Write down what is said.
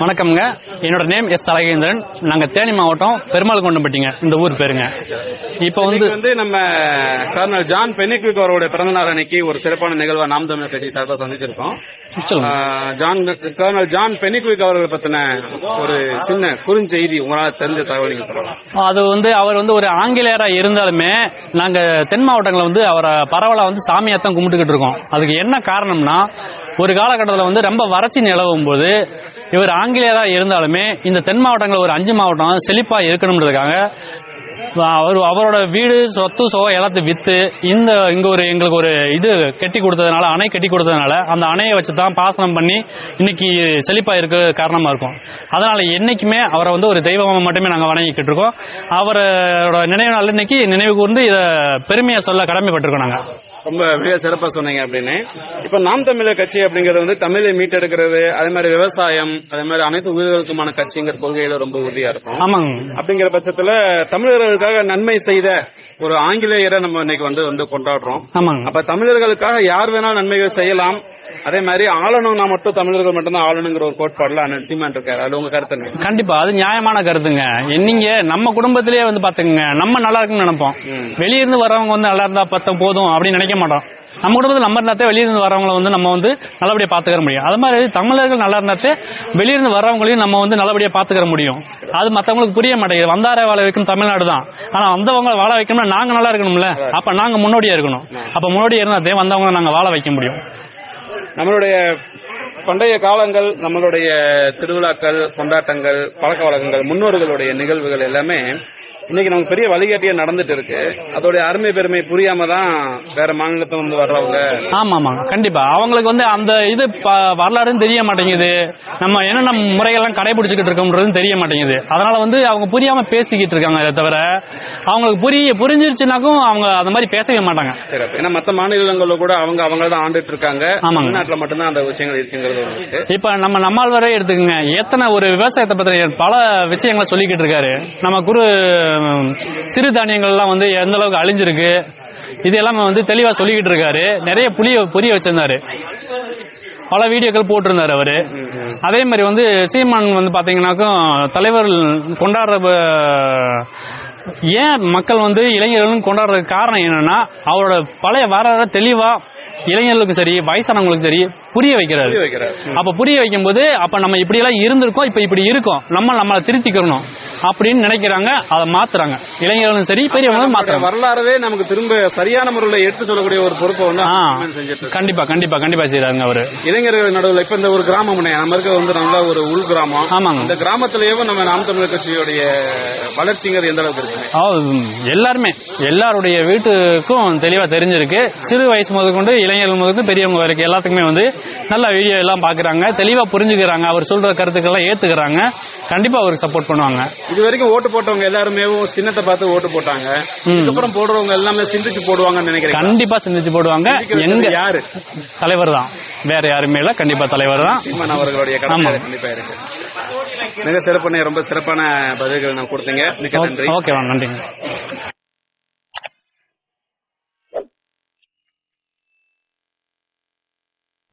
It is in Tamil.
வணக்கம்ங்க. என்னோட நேம் எஸ். அழகேந்திரன் நாங்கள் தேனி மாவட்டம் பெருமாள் கொண்டம்பட்டிங்க. இந்த ஊர் பேருங்க. இப்போ வந்து வந்து நம்ம கர்னல் ஜான் பெனிக்விக் அவருடைய பிறந்த நாள் அன்னைக்கு ஒரு சிறப்பான நிகழ்வா நாம் தமிழர் கட்சி சார்பாக சந்திச்சிருக்கோம். ஜான் கர்னல் ஜான் பெனிக்விக் அவர்களை பத்தின ஒரு சின்ன குறுஞ்செய்தி உங்களால் தெரிஞ்ச தகவல் நீங்க சொல்லலாம். அது வந்து அவர் வந்து ஒரு ஆங்கிலேயராக இருந்தாலுமே நாங்கள் தென் மாவட்டங்களில் வந்து அவரை பரவலாக வந்து சாமியாக தான் கும்பிட்டுக்கிட்டு இருக்கோம். அதுக்கு என்ன காரணம்னா ஒரு காலகட்டத்தில் வந்து ரொம்ப வறட்சி நிலவும் போது இவர் ஆங்கிலேயராக இருந்தாலுமே இந்த தென் மாவட்டங்களில் ஒரு அஞ்சு மாவட்டம் செழிப்பாக இருக்கணும்ன்றதுக்காக அவர் அவரோட வீடு சொத்து சோ எல்லாத்தையும் விற்று இந்த இங்கே ஒரு எங்களுக்கு ஒரு இது கட்டி கொடுத்ததுனால அணை கட்டி கொடுத்ததுனால அந்த அணையை வச்சு தான் பாசனம் பண்ணி இன்னைக்கு செழிப்பாக இருக்க காரணமாக இருக்கும். அதனால் என்றைக்குமே அவரை வந்து ஒரு தெய்வமாக மட்டுமே நாங்கள் வணங்கிக்கிட்டு இருக்கோம். அவரோட நினைவு நாள் இன்னைக்கு நினைவு கூர்ந்து இதை பெருமையை சொல்ல கடமைப்பட்டிருக்கோம் நாங்கள் ரொம்ப மிக சிறப்பா சொன்னீங்க அப்படின்னு. இப்ப நாம் தமிழர் கட்சி அப்படிங்கிறது வந்து தமிழை மீட்டெடுக்கிறது அதே மாதிரி விவசாயம் அதே மாதிரி அனைத்து உயிர்களுக்குமான கட்சிங்கிற கொள்கையில ரொம்ப உறுதியா இருக்கும். ஆமாங்க. அப்படிங்கிற பட்சத்துல தமிழர்களுக்காக நன்மை செய்த ஒரு ஆங்கிலேயரை நம்ம இன்னைக்கு வந்து வந்து கொண்டாடுறோம். ஆமாங்க. அப்ப தமிழர்களுக்காக யார் வேணாலும் நன்மைகள் செய்யலாம். அதே மாதிரி ஆளணும்னா மட்டும் தமிழர்கள் மட்டும்தான் ஆளணுங்கிற ஒரு கோட்பாடுல அண்ணன் சீமான் இருக்காரு. அது உங்க கருத்து? கண்டிப்பா. அது நியாயமான கருத்துங்க. நீங்க நம்ம குடும்பத்திலேயே வந்து பாத்துக்கங்க. நம்ம நல்லா இருக்குன்னு நினைப்போம். வெளியிருந்து வரவங்க வந்து நல்லா இருந்தா பத்த போதும் அப்படின்னு நினைக்க மாட்டோம். நம்ம குடும்பத்தில் நம்ம இருந்தாலே வெளியிருந்து வரவங்களை வந்து நம்ம வந்து நல்லபடியாக பார்த்துக்கிற முடியும். அது மாதிரி தமிழர்கள் நல்லா இருந்தாத்தே வெளியிருந்து வரவங்களையும் நம்ம வந்து நல்லபடியாக பார்த்துக்கிற முடியும். அது மற்றவங்களுக்கு புரிய மாட்டேங்குது. வந்தார வாழ வைக்கும் தமிழ்நாடு தான். ஆனால் வந்தவங்களை வாழ வைக்கணும்னா நாங்கள் நல்லா இருக்கணும்ல. அப்போ நாங்கள் முன்னோடியாக இருக்கணும். அப்போ முன்னோடியாக இருந்தாத்தே வந்தவங்களை நாங்கள் வாழ வைக்க முடியும். நம்மளுடைய பண்டைய காலங்கள் நம்மளுடைய திருவிழாக்கள் கொண்டாட்டங்கள் பழக்க வழக்கங்கள் முன்னோர்களுடைய நிகழ்வுகள் எல்லாமே இன்னைக்கு நமக்கு பெரிய வழிகாட்டியா நடந்துட்டு இருக்கு. அதோடைய அருமை பெருமை புரியாம தான் வேற மாநிலத்துல இருந்து வர்றவங்க. ஆமா ஆமா கண்டிப்பா. அவங்களுக்கு வந்து அந்த இது வரலாறுன்னு தெரிய மாட்டேங்குது. நம்ம என்னென்ன முறைகள்லாம் கடைபிடிச்சிக்கிட்டு இருக்கோம்ன்றதும் தெரிய மாட்டேங்குது. அதனால வந்து அவங்க புரியாம பேசிக்கிட்டு இருக்காங்க அதை தவிர அவங்களுக்கு புரிய புரிஞ்சிருச்சுனாக்கும் அவங்க அந்த மாதிரி பேசவே மாட்டாங்க. சரி ஏன்னா மத்த மாநிலங்கள்ல கூட அவங்க அவங்க தான் ஆண்டுட்டு இருக்காங்க. ஆமாங்க. தமிழ்நாட்டுல மட்டும்தான் அந்த விஷயங்கள் இருக்குங்கிறது இப்ப நம்ம நம்மால் வரை எடுத்துக்கோங்க. எத்தனை ஒரு விவசாயத்தை பத்தி பல விஷயங்களை சொல்லிக்கிட்டு இருக்காரு. நம்ம குரு சிறு தானியங்கள்லாம் வந்து எந்த அளவுக்கு அழிஞ்சிருக்கு இது எல்லாமே வந்து தெளிவா சொல்லிக்கிட்டு இருக்காரு. நிறைய புளிய புரிய வச்சிருந்தாரு. பல வீடியோக்கள் போட்டிருந்தாரு அவரு. அதே மாதிரி வந்து சீமான் வந்து பாத்தீங்கன்னாக்கும் தலைவர் கொண்டாடுற ப- ஏன் மக்கள் வந்து இளைஞர்களும் கொண்டாடுறதுக்கு காரணம் என்னன்னா அவரோட பழைய வரலாறு தெளிவா இளைஞர்களுக்கும் சரி வயசானவங்களுக்கும் சரி புரிய வைக்கிறாரு. அப்ப புரிய வைக்கும்போது அப்ப நம்ம இப்படி எல்லாம் இருந்திருக்கோம் இப்ப இப்படி இருக்கோம். நம்ம நம்மளை திருத்திக்கணும் அப்படின்னு நினைக்கிறாங்க அதை மாத்துறாங்க. இளைஞர்களும் சரி பெரியவங்களும் மாத்துறாங்க. வரலாறவே நமக்கு திரும்ப சரியான முறையில் எடுத்து சொல்லக்கூடிய ஒரு பொறுப்பை வந்து. கண்டிப்பா கண்டிப்பா கண்டிப்பா செய்யறாங்க அவரு. இளைஞர்கள் நடுவில் இப்ப இந்த ஒரு கிராமம் நம்ம இருக்கிறது வந்து நல்ல ஒரு உள் கிராமம். ஆமாங்க. இந்த கிராமத்திலேயும் நம்ம நாம் தமிழர் கட்சியுடைய வளர்ச்சிங்கிறது எந்த அளவுக்கு இருக்கு எல்லாருமே எல்லாருடைய வீட்டுக்கும் தெளிவா தெரிஞ்சிருக்கு. சிறு வயசு முதற்கொண்டு இளைஞர்கள் முதற்கொண்டு பெரியவங்க வரைக்கும் எல்லாத்துக்குமே வந்து நல்ல வீடியோ எல்லாம் பாக்குறாங்க தெளிவா புரிஞ்சுக்கிறாங்க. அவர் சொல்ற கருத்துக்கெல்லாம் ஏத்துக்கிறாங்க. கண்டிப்பா அவருக்கு சப்போர்ட் பண்ணுவாங்க. இது வரைக்கும் ஓட்டு போட்டவங்க எல்லாருமே சின்னத்தை பார்த்து ஓட்டு போட்டாங்க. ம். இதுக்கப்புறம் போடுறவங்க எல்லாமே சிந்திச்சு போடுவாங்கன்னு நினைக்கிறேன் கண்டிப்பா சிந்திச்சு போடுவாங்க. எங்க யாரு? தலைவர் தான். வேற யாருமே இல்ல. கண்டிப்பா தலைவர் தான். அவர்களுடைய கடமை ஆமா. அது கண்டிப்பா இருக்கு. மிக சிறப்பான ரொம்ப சிறப்பான பதில்கள் நான் கொடுத்தீங்க. மிக்க நன்றி. ஓகேவா நன்றிங்க.